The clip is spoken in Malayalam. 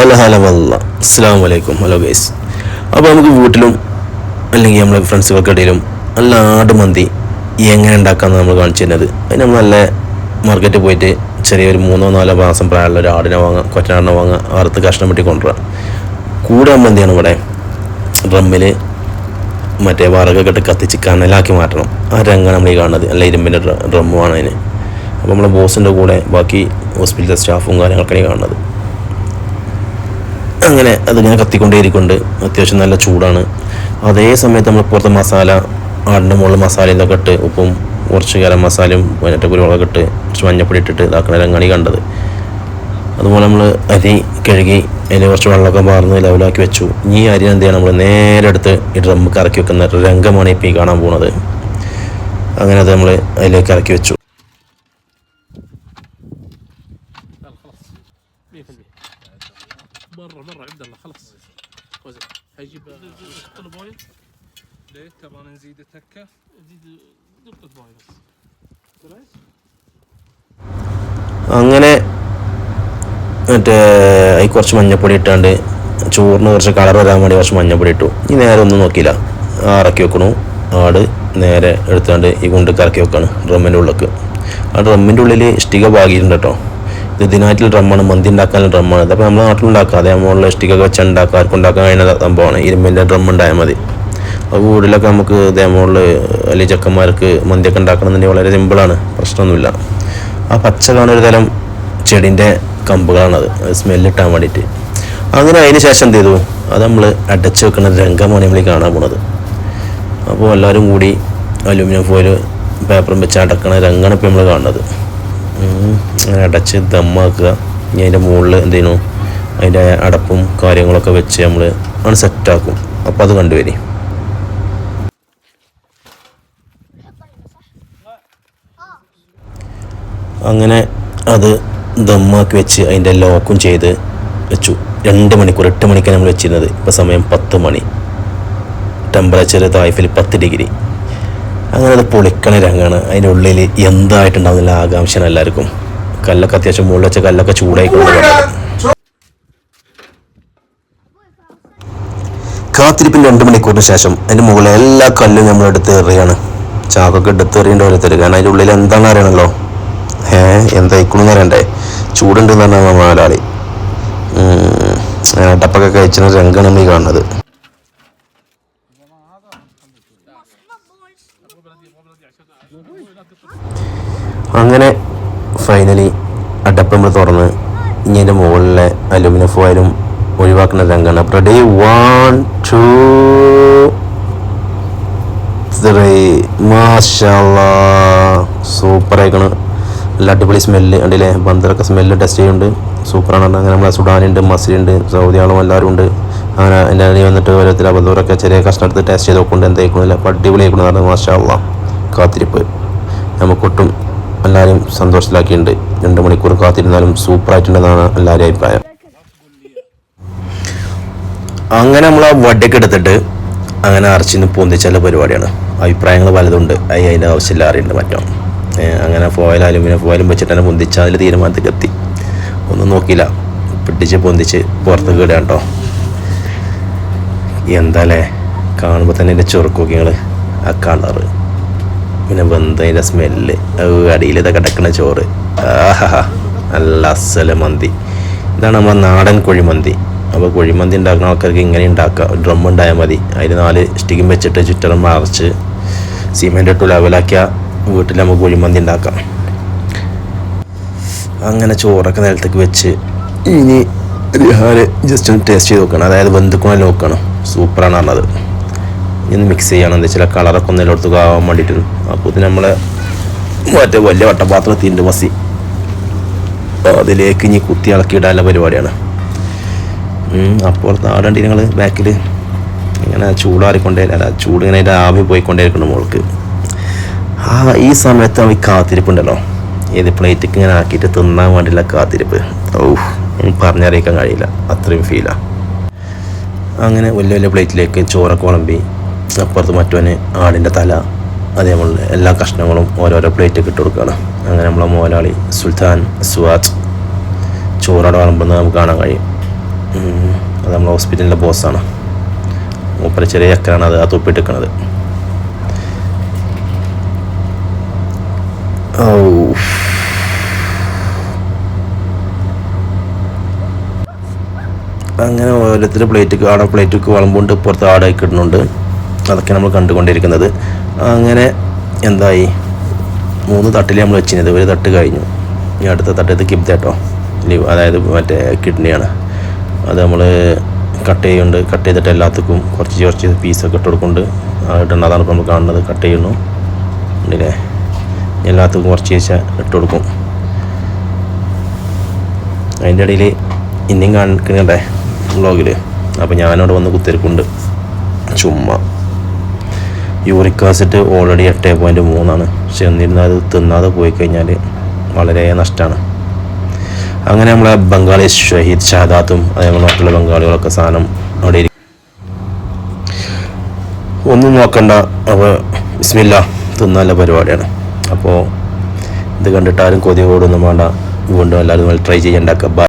ഹലോ ഹലോ വല്ല. അസ്സാം വലൈക്കും ഹലോ ഗൈസ്. അപ്പോൾ നമുക്ക് വീട്ടിലും അല്ലെങ്കിൽ നമ്മളെ ഫ്രണ്ട്സുകൾക്കിടയിലും നല്ല ആടുമന്തി എങ്ങനെ ഉണ്ടാക്കാമെന്ന് നമ്മൾ കാണിച്ചു തരുന്നത്. അതിന് നമ്മൾ നല്ല മാർക്കറ്റിൽ പോയിട്ട് ചെറിയൊരു മൂന്നോ നാലോ മാസം പ്രായമുള്ള ഒരു ആടിനെ വാങ്ങാം കൊറ്റനാടിനെ വാങ്ങാം അറുത്ത് കഷ്ണം വെട്ടി കൊണ്ടുവരാം. കൂടെ മന്തിയാണ് ഇവിടെ. ഡ്രമ്മിൽ മറ്റേ വറകൊക്കെ ഇട്ട് കത്തിച്ച് കനലാക്കി മാറ്റണം. ആ രംഗമാണ് നമ്മൾ ഈ കാണുന്നത്. അല്ല ഇരുമ്പിന്റെ ഡ്രമ്മുമാണ് അതിന്. അപ്പോൾ നമ്മളെ ബോസിന്റെ കൂടെ ബാക്കി ഹോസ്പിറ്റലിലെ സ്റ്റാഫും കാര്യങ്ങളൊക്കെയാണ് ഈ കാണുന്നത്. അങ്ങനെ അതിങ്ങനെ കത്തിക്കൊണ്ടേയിരിക്കുന്നുണ്ട്. അത്യാവശ്യം നല്ല ചൂടാണ്. അതേ സമയത്ത് നമ്മൾ പുറത്തെ മസാല ആടിന്റെ മുകളിൽ മസാല ഇതൊക്കെ ഇട്ട് ഉപ്പും കുറച്ച് ഗരം മസാലയും മറ്റേ കുരുമുളകൊക്കെ ഇട്ട് കുറച്ച് മഞ്ഞപ്പൊടി ഇട്ടിട്ട് ഇതാക്കണ രംഗാണി കണ്ടത്. അതുപോലെ നമ്മൾ അരി കഴുകി അതിൽ കുറച്ച് വെള്ളമൊക്കെ മാർന്ന് ലെവലാക്കി വെച്ചു. ഈ അരി എന്ത് ചെയ്യണം നമ്മൾ നേരെ എടുത്ത് ഈ ഡ്രമ്മ് കറക്കി വെക്കുന്ന രംഗമാണ് ഇപ്പോൾ ഈ കാണാൻ പോകുന്നത് അങ്ങനെ അത് നമ്മൾ അതിലേക്ക് ഇറക്കി വെച്ചു. لا خلاص 100% برا برا عبد الله خلاص وزن هيجيب طلب وايد ليه تبغى نزيد تكه؟ زيد نقطة ماي بس بلاش അങ്ങനെ മറ്റേ അതിൽ കുറച്ച് മഞ്ഞപ്പൊടി ഇട്ടാണ്ട് ചോറിന് കുറച്ച് കളർ വരാൻ വേണ്ടി കുറച്ച് മഞ്ഞപ്പൊടി ഇട്ടു ഈ നേരെ ഒന്നും നോക്കിയില്ല ആ ഇറക്കി വെക്കണു ആട് നേരെ എടുത്താണ്ട് ഈ കുണ്ടക്ക് ഇറക്കി വെക്കാണ് ഡ്രമ്മിൻ്റെ ഉള്ളിലേക്ക് ആ ഡ്രമ്മിൻ്റെ ഉള്ളിൽ ഇഷ്ടിക ഭാഗിയിട്ടുണ്ട് കേട്ടോ ഇത് ഇതിനായിട്ടുള്ള ഡ്രമ്മാണ് മന്തി ഉണ്ടാക്കാനുള്ള ഡ്രമ്മാണ് അതപ്പോൾ നമ്മുടെ അതേ നമ്മളുള്ള ഇഷ്ടിക്കൊക്കെ വെച്ച് ഉണ്ടാക്കാം ആർക്കും ഉണ്ടാക്കാൻ കഴിയുന്ന സംഭവമാണ്. ഇരുമ്പിന്റെ ഡ്രം ഉണ്ടായാൽ മതി. അപ്പോൾ വീട്ടിലൊക്കെ നമുക്ക് ഇതേമോളിൽ അല്ലെങ്കിൽ ചെക്കന്മാർക്ക് മന്തിയൊക്കെ ഉണ്ടാക്കണമെന്നുണ്ടെങ്കിൽ വളരെ സിമ്പിളാണ്. പ്രശ്നമൊന്നുമില്ല. ആ പച്ച കാണുന്ന ഒരു തരം ചെടിന്റെ കമ്പുകളാണത്. സ്മെല്ലിട്ടാൻ വേണ്ടിയിട്ട്. അങ്ങനെ അതിന് ശേഷം എന്ത് ചെയ്തു? അത് നമ്മൾ അടച്ചു വെക്കുന്ന രംഗമാണ് നമ്മൾ കാണാൻ പോണത്. അപ്പോൾ എല്ലാവരും കൂടി അലുമിനിയം ഫോയിൽ പേപ്പറും വെച്ച് അടക്കണ രംഗമാണ് ഇപ്പോൾ നമ്മൾ കാണുന്നത്. അടച്ച് ദമ്മാക്കുക. ഇനി അതിന്റെ മുകളിൽ എന്ത് ചെയ്യണോ? അതിന്റെ അടപ്പും കാര്യങ്ങളൊക്കെ വെച്ച് നമ്മൾ ആണ് സെറ്റാക്കും അപ്പോൾ അത് കണ്ടുവരി അങ്ങനെ അത് ദമ്മാക്കി വെച്ച് അതിന്റെ ലോക്കും ചെയ്ത് വെച്ചു. രണ്ട് മണിക്കൂർ എട്ട് മണിക്കാണ് നമ്മൾ വെച്ചിരുന്നത്. ഇപ്പോൾ സമയം പത്ത് മണി. ടെമ്പറേച്ചർ തായ്ഫിൽ പത്ത് ഡിഗ്രി. അങ്ങനെ അത് പൊളിക്കണ രംഗമാണ് അതിന്റെ ഉള്ളിൽ എന്തായിട്ടുണ്ടാവുന്നില്ല ആകാംക്ഷയാണ് എല്ലാവർക്കും. കല്ലൊക്കെ അത്യാവശ്യം മുകളിൽ വെച്ച കല്ലൊക്കെ ചൂടായിക്കൊണ്ട് കാത്തിരിപ്പിന് രണ്ട് മണിക്കൂറിന് ശേഷം അതിന്റെ മുകളിൽ എല്ലാ കല്ലും നമ്മൾ എടുത്ത് എറിയാണ്. ചാക്കൊക്കെ എടുത്ത് എറിയേണ്ട ഓരോരുത്തർ കാരണം അതിന്റെ ഉള്ളിൽ എന്താണെന്ന് അറിയണല്ലോ. ഏ എന്തായിക്കണെന്ന് അറിയണ്ടേ. ചൂടുണ്ടെന്ന് പറഞ്ഞാൽ മലയാളി. ഡപ്പൊക്കെ കഴിച്ചിരുന്ന രംഗമാണ് കാണുന്നത്. അങ്ങനെ ഫൈനലി അടപ്പ് നമ്മൾ തുറന്ന് അതിന്റെ മുകളിലെ അലുമിനിയം ഫോയിലും ഒഴിവാക്കുന്ന രംഗമാണ് അപ്പോൾ ഡേ വൺ ടു ത്രീ മാഷാ സൂപ്പർ ആയിക്കണം. നല്ല അടിപൊളി സ്മെല്ല് ഉണ്ടല്ലേ ബന്ദറൊക്കെ സ്മെല്ല് ടെസ്റ്റ് ചെയ്യുന്നുണ്ട് സൂപ്പറാണ് അങ്ങനെ നമ്മളെ സുഡാനുണ്ട് മസിലുണ്ട് സൗദി ആളും എല്ലാവരും ഉണ്ട്. അങ്ങനെ എന്റെ അണി വന്നിട്ട് ഓരോരുത്തർ ബന്ധുവരൊക്കെ ചെറിയ കഷ്ണം എടുത്ത് ടെസ്റ്റ് ചെയ്ത് നോക്കുന്നുണ്ട്. എന്തായിക്കണില്ല അപ്പോൾ അടിപൊളി ആയിക്കണം പറഞ്ഞാൽ മാഷാ കാത്തിരിപ്പ് നമുക്കൊട്ടും എല്ലാവരും സന്തോഷത്തിലാക്കിയിട്ടുണ്ട്. രണ്ട് മണിക്കൂർ കാത്തിരുന്നാലും സൂപ്പറായിട്ടുണ്ടെന്നാണ് എല്ലാവരും അഭിപ്രായം. അങ്ങനെ നമ്മൾ ആ വടിയൊക്കെ എടുത്തിട്ട് അങ്ങനെ അരച്ചിന്ന് പൊന്തിച്ചുള്ള പരിപാടിയാണ്. അഭിപ്രായങ്ങൾ പലതുണ്ട്. അയ്യ അതിന്റെ ആവശ്യമില്ല അറിയുന്നുണ്ട് മറ്റോ. അങ്ങനെ ഫോയിൽ പിന്നെ ഫോയിലും വെച്ചിട്ട് തന്നെ പൊന്തിച്ച് അതിൽ തീരുമാനത്തേക്ക് എത്തി. ഒന്നും നോക്കിയില്ല. പിടിച്ച് പൊന്തിച്ച് പുറത്ത് ഇടുക കേട്ടോ. എന്താല്ലേ കാണുമ്പോൾ തന്നെ എന്റെ ചുറുക്കൊക്കെ ആ കളറ്. പിന്നെ വെന്തതിന്റെ സ്മെല്ല്. അടിയിൽ ഇതൊക്കെ കിടക്കുന്ന ചോറ്. ആഹാ നല്ല അസല മന്തി. ഇതാണ് നമ്മുടെ നാടൻ കുഴിമന്തി. അപ്പോൾ കുഴിമന്തി ഉണ്ടാക്കുന്ന ആൾക്കാർക്ക് ഇങ്ങനെ ഉണ്ടാക്കുക ഡ്രം ഉണ്ടായാൽ മതി. അതിൽ നാല് സ്റ്റിക്കും വെച്ചിട്ട് ചുറ്റണം മറച്ച് സിമെന്റ് ഇട്ട് ലെവലാക്കിയ വീട്ടിൽ നമുക്ക് കുഴിമന്തി ഉണ്ടാക്കാം. അങ്ങനെ ചോറൊക്കെ നിലത്തേക്ക് വെച്ച് ഇനി റിഹാൽ ജസ്റ്റ് ഒന്ന് ടേസ്റ്റ് ചെയ്ത് നോക്കണം. അതായത് ബന്ധുക്കളെ നോക്കണം. സൂപ്പറാണ് പറഞ്ഞത്. ഇനി മിക്സ് ചെയ്യണം. എന്താ വെച്ചാൽ കളറൊക്കെ ഒന്ന് എല്ലായിടത്തും ആവാൻ വേണ്ടിയിട്ട്. അപ്പോൾ ഇത് നമ്മളെ മറ്റേ വലിയ വട്ടപാത്രത്തിന്റെ മസി. അതിലേക്ക് ഇനി കുത്തി ഇളക്കി ഇടാനുള്ള പരിപാടിയാണ് അപ്പോൾ നാടണ്ടി നിങ്ങൾ ബാക്കിൽ ഇങ്ങനെ ചൂടാറിക്കൊണ്ടേ അല്ല ചൂട് ഇങ്ങനെ അതിന്റെ ആവി പോയിക്കൊണ്ടേയിരിക്കണം മോൾക്ക്. ആ ഈ സമയത്ത് അവ കാത്തിരിപ്പുണ്ടല്ലോ. ഏത് പ്ലേറ്റിക്ക് ഇങ്ങനെ ആക്കിയിട്ട് തിന്നാൻ വേണ്ടിയുള്ള കാത്തിരിപ്പ്. ഓ പറഞ്ഞറിയിക്കാൻ കഴിയില്ല. അത്രയും ഫീലാണ് അങ്ങനെ വലിയ വലിയ പ്ലേറ്റിലേക്ക് ചോറൊക്കെ വിളമ്പി. അപ്പുറത്ത് മറ്റവന് ആടിന്റെ തല അതേപോലെ എല്ലാ കഷ്ണങ്ങളും ഓരോരോ പ്ലേറ്റ് ഇട്ട് കൊടുക്കുകയാണ്. അങ്ങനെ നമ്മളെ മോലാളി സുൽത്താൻ സുവാജ് ചോറോടെ വിളമ്പുന്നത് നമുക്ക് കാണാൻ കഴിയും. അത് നമ്മളെ ഹോസ്പിറ്റലിന്റെ ബോസാണ് മൂപ്പര ചെറിയ അക്കരാണ് അത് ആ തൊപ്പിട്ടിരിക്കണത് ഓ അങ്ങനെ ഓരോരുത്തർ പ്ലേറ്റ് ആടെ പ്ലേറ്റ് വിളമ്പുണ്ട് പുറത്ത് ആടായി കിട്ടുന്നുണ്ട് അതൊക്കെ നമ്മൾ കണ്ടുകൊണ്ടിരിക്കുന്നത്. അങ്ങനെ എന്തായി? മൂന്ന് തട്ടിൽ നമ്മൾ വെച്ചിരുന്നത് ഒരു തട്ട് കഴിഞ്ഞു. ഇനി അടുത്ത തട്ട് ഇത് കിബ്തേട്ടോ ലിവ് അതായത് മറ്റേ കിഡ്നിയാണ്. അത് നമ്മൾ കട്ട് ചെയ്യുന്നുണ്ട് കട്ട് ചെയ്തിട്ട് എല്ലാത്തക്കും കുറച്ച് കുറച്ച് പീസൊക്കെ ഇട്ട് കൊടുക്കുന്നുണ്ട്. ഇടണം അതാണ് ഇപ്പോൾ നമ്മൾ കാണുന്നത്. കട്ട് ചെയ്യുന്നു. ഉണ്ടല്ലേ എല്ലാത്തക്കും കുറച്ച് വെച്ചാൽ ഇട്ട് കൊടുക്കും. അതിന്റെ ഇടയിൽ ഇനിയും കാണിക്കണ്ടേ വ്ളോഗിൽ അപ്പോൾ ഞാനവിടെ വന്ന് കുത്തിരിക്കുന്നുണ്ട് ചുമ്മാ. യൂറിക് ആസിഡ് ഓൾറെഡി എട്ട് പോയിന്റ് മൂന്നാണ് പക്ഷെ എന്നിരുന്നാൽ അത് തിന്നാതെ പോയി കഴിഞ്ഞാൽ വളരെ നഷ്ടമാണ്. അങ്ങനെ നമ്മളെ ബംഗാളി ഷഹീദ് ഷഹദാത്തും അതേപോലെ മറ്റുള്ള ബംഗാളികളൊക്കെ സാധനം അവിടെ ഒന്നും നോക്കണ്ട. അപ്പോൾ ബിസ്മില്ല തിന്നാല പരിപാടിയാണ്. അപ്പോൾ ഇത് കണ്ടിട്ട് ആരും കൊതിയോടൊന്നും വേണ്ട. വീണ്ടും എല്ലാവരും ട്രൈ ചെയ്യണ്ടാക്കുക